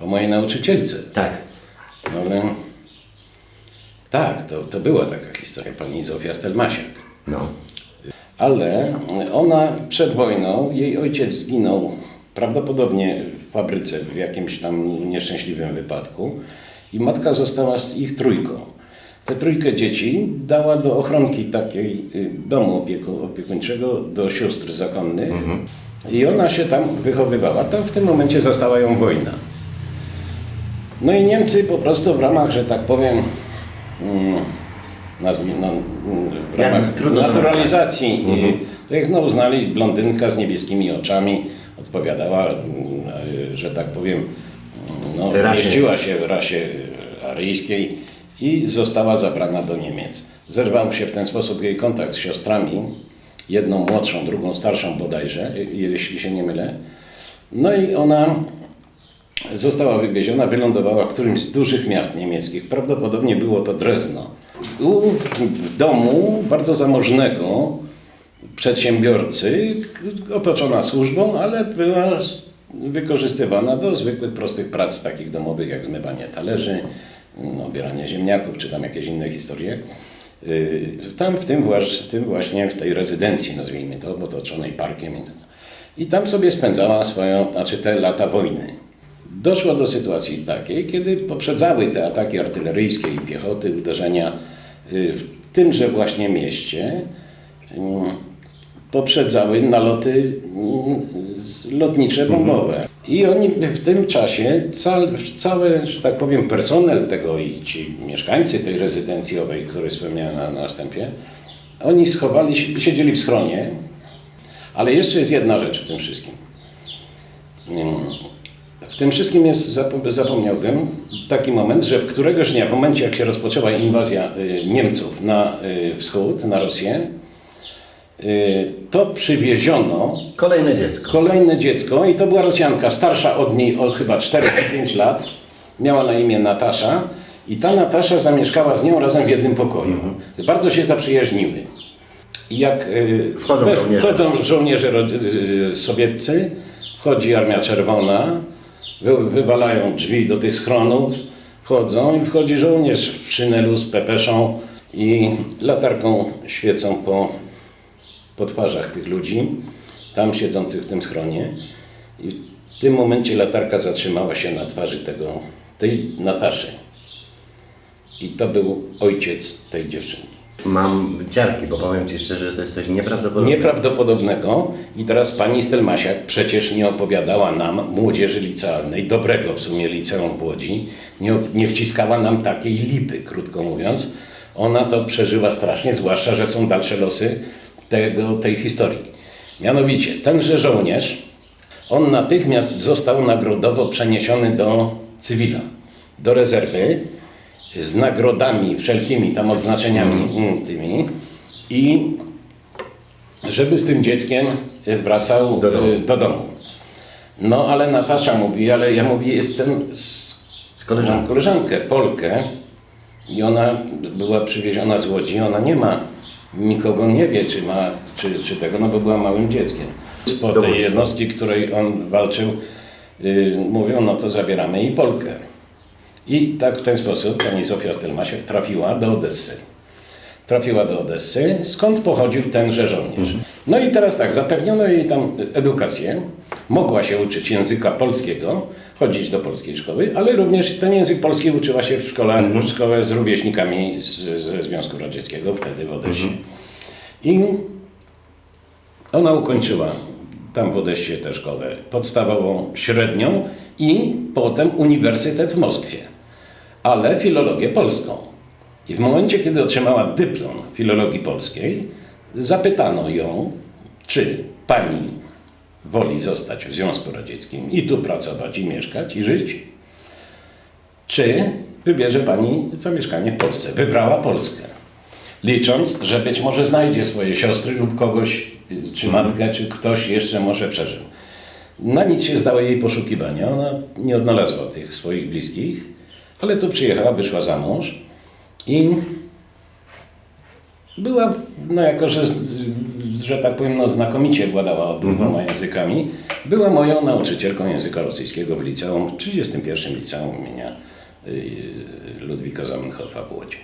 O mojej nauczycielce. Tak. No ale... Tak, to, to była taka historia, pani Zofia Stelmasiak. No. Ale ona przed wojną, jej ojciec zginął prawdopodobnie w fabryce w jakimś tam nieszczęśliwym wypadku i matka została z ich trójką. Tę trójkę dzieci dała do ochronki takiej y, domu opieku, opiekuńczego do sióstr zakonnych i ona się tam wychowywała. Tam w tym momencie zastała ją wojna. No i Niemcy po prostu w ramach, że tak powiem, mm, nazwijmy, no, mm, w ramach to naturalizacji, i to jak no, uznali blondynka z niebieskimi oczami, odpowiadała, mm, że tak powiem, no, Tej rasie. mieściła się w rasie aryjskiej i została zabrana do Niemiec. Zerwał się w ten sposób jej kontakt z siostrami, jedną młodszą, drugą starszą bodajże, jeśli się nie mylę. No i ona została wywieziona, wylądowała w którymś z dużych miast niemieckich. Prawdopodobnie było to Drezno. U, w domu bardzo zamożnego przedsiębiorcy, otoczona służbą, ale była wykorzystywana do zwykłych, prostych prac takich domowych, jak zmywanie talerzy, mm, obieranie ziemniaków, czy tam jakieś inne historie. Yy, Tam w tym, w tym właśnie, w tej rezydencji, nazwijmy to, otoczonej parkiem. tak. I tam sobie spędzała swoją, znaczy te lata wojny. Doszło do sytuacji takiej, kiedy poprzedzały te ataki artyleryjskie i piechoty, uderzenia y, w tymże właśnie mieście, y, poprzedzały naloty y, lotnicze bombowe. I oni w tym czasie, cały, że tak powiem, personel tego i ci mieszkańcy tej rezydencji owej, której wspomniałem na, na wstępie, oni schowali się, siedzieli w schronie, ale jeszcze jest jedna rzecz w tym wszystkim. W tym wszystkim jest, zapo- zapomniałbym, taki moment, że w któregoś dnia, w momencie jak się rozpoczęła inwazja y, Niemców na y, wschód, na Rosję, y, to przywieziono Kolejne dziecko. kolejne dziecko i to była Rosjanka, starsza od niej o chyba 4-5 lat, miała na imię Natasza i ta Natasza zamieszkała z nią razem w jednym pokoju. Bardzo się zaprzyjaźniły. I jak Wchodzą we- żołnierze. wchodzą żołnierze sowieccy, wchodzi Armia Czerwona, wy, wywalają drzwi do tych schronów, wchodzą i wchodzi żołnierz w szynelu z pepeszą i latarką świecą po po twarzach tych ludzi, tam siedzących w tym schronie. I w tym momencie latarka zatrzymała się na twarzy tego, tej Nataszy. I to był ojciec tej dziewczynki. Mam ciarki, bo powiem Ci szczerze, że to jest coś nieprawdopodobnego. Nieprawdopodobnego. I teraz pani Stelmasiak przecież nie opowiadała nam, młodzieży licealnej, dobrego w sumie liceum w Łodzi, nie, nie wciskała nam takiej lipy, krótko mówiąc. Ona to przeżyła strasznie, zwłaszcza, że są dalsze losy tego, tej historii. Mianowicie, tenże żołnierz, on natychmiast został nagrodowo przeniesiony do cywila, do rezerwy, z nagrodami wszelkimi, tam odznaczeniami mm, tymi i żeby z tym dzieckiem y, wracał Do domu. y, do domu. No ale Natasza mówi, ale ja mówię, jestem z, Z koleżanką. koleżankę, Polkę i ona była przywieziona z Łodzi, ona nie ma, nikogo nie wie, czy ma, czy, czy tego, no bo była małym dzieckiem. Po tej jednostki, której on walczył, y, mówią, no to zabieramy i Polkę. I tak w ten sposób pani Zofia Stelmasiak trafiła do Odessy. Trafiła do Odessy, skąd pochodził tenże żołnierz. No i teraz tak, zapewniono jej tam edukację, mogła się uczyć języka polskiego, chodzić do polskiej szkoły, ale również ten język polski uczyła się w szkole, w szkole z rówieśnikami z, ze Związku Radzieckiego, wtedy w Odessie. I ona ukończyła tam w Odessie tę szkołę podstawową, średnią i potem uniwersytet w Moskwie, ale filologię polską. I w momencie, kiedy otrzymała dyplom filologii polskiej, zapytano ją, czy pani woli zostać w Związku Radzieckim i tu pracować, i mieszkać, i żyć, czy wybierze pani zamieszkanie w Polsce. Wybrała Polskę, licząc, że być może znajdzie swoje siostry lub kogoś, czy matkę, czy ktoś jeszcze może przeżył. Na nic się zdały jej poszukiwania, ona nie odnalazła tych swoich bliskich, ale tu przyjechała, wyszła za mąż i była, no jako że, że tak powiem, no, znakomicie władała obydwoma językami, Była moją nauczycielką języka rosyjskiego w liceum, w 31 liceum imienia y, Ludwika Zamenhofa w Łodzi.